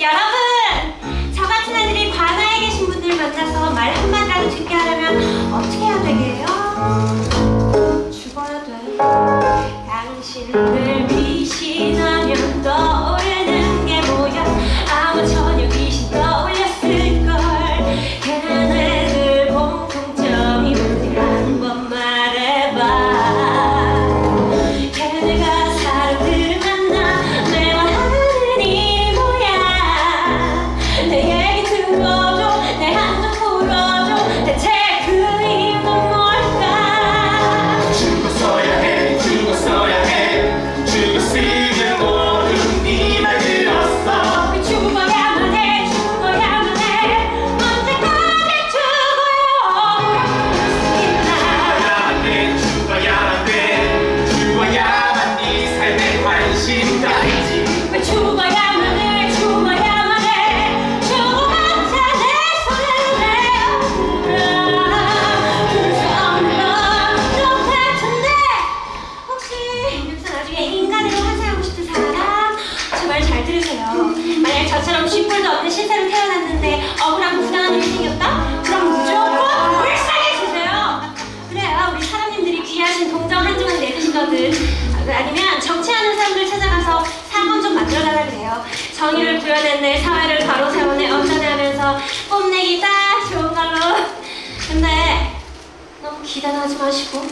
여러분! 저 같은 애들이 관아에 계신 분들 만나서 말 한마디라도 듣게 하려면 어떻게 해야 되게요? 죽어야 돼. 당신을 만약 저처럼 쥐뿔도 없는 신세로 태어났는데 억울하고 부당한 일이 생겼다? 그럼 무조건 불쌍해지세요. 그래야 우리 사람님들이 귀하신 동정 한정을 내주시거든. 아, 아니면 정치하는 사람들 찾아가서 사건 좀 만들어달라 그래요. 정의를 구현했네 사회를 바로 세우네 언전하면서 뽐내기 딱 좋은 걸로. 근데 너무 기대하지 마시고